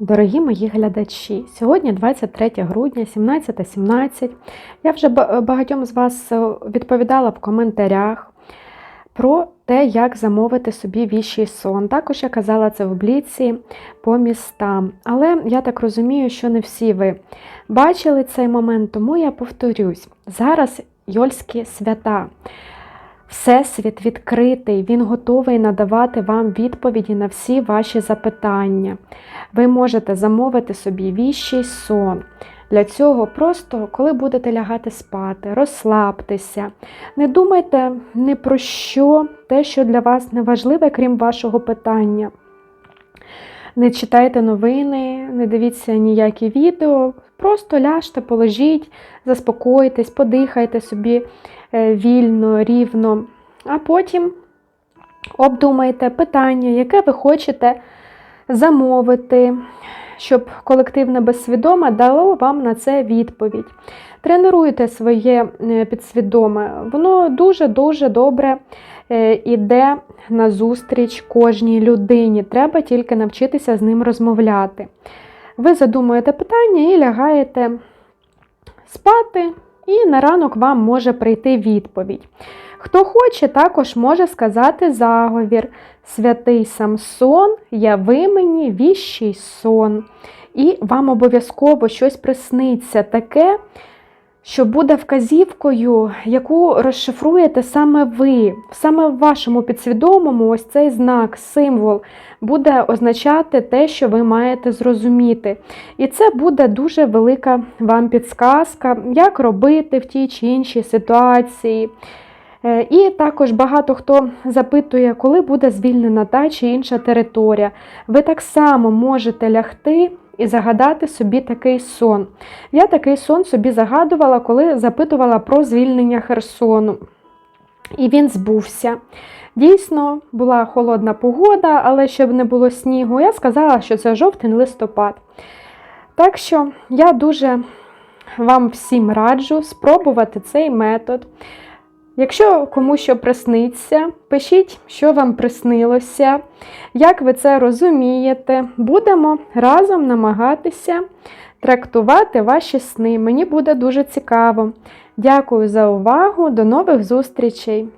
Дорогі мої глядачі, сьогодні 23 грудня, 17.17. Я вже багатьом з вас е, відповідала в коментарях про те, як замовити собі віщий сон. Також я казала це в бліці по містам. Але я так розумію, що не всі ви бачили цей момент, тому я повторюсь: зараз Йольські свята. Всесвіт відкритий, він готовий надавати вам відповіді на всі ваші запитання. Ви можете замовити собі віщий сон. Для цього просто, коли будете лягати спати, розслабтеся. Не думайте ні про що, те, що для вас не важливе, крім вашого питання. Не читайте новини, не дивіться ніякі відео. Просто ляжте, положіть, заспокойтесь, подихайте собі е, вільно, рівно, а потім обдумайте питання, яке ви хочете замовити, щоб колективне безсвідоме дало вам на це відповідь. Тренуйте своє е, підсвідоме, воно дуже-дуже добре е, іде на зустріч кожній людині. Треба тільки навчитися з ним розмовляти. Ви задумуєте питання і лягаєте спати, і на ранок вам може прийти відповідь. Хто хоче, також може сказати заговір. Святий Самсон, яви мені віщий сон. І вам обов'язково щось присниться таке, що буде вказівкою, яку розшифруєте саме ви. Саме в вашому підсвідомому ось цей знак, символ буде означати те, що ви маєте зрозуміти. І це буде дуже велика вам підсказка, як робити в тій чи іншій ситуації. Е, І також багато хто запитує, коли буде звільнена та чи інша територія. Ви так само можете лягти і загадати собі такий сон. Я такий сон собі загадувала, коли запитувала про звільнення Херсону. І він збувся. Дійсно, була холодна погода, але щоб не було снігу, я сказала, що це жовтень-листопад. Так що я дуже вам всім раджу спробувати цей метод. Якщо комусь що присниться, пишіть, що вам приснилося, як ви це розумієте. Будемо разом намагатися трактувати ваші сни. Мені буде дуже цікаво. Дякую за увагу, до нових зустрічей!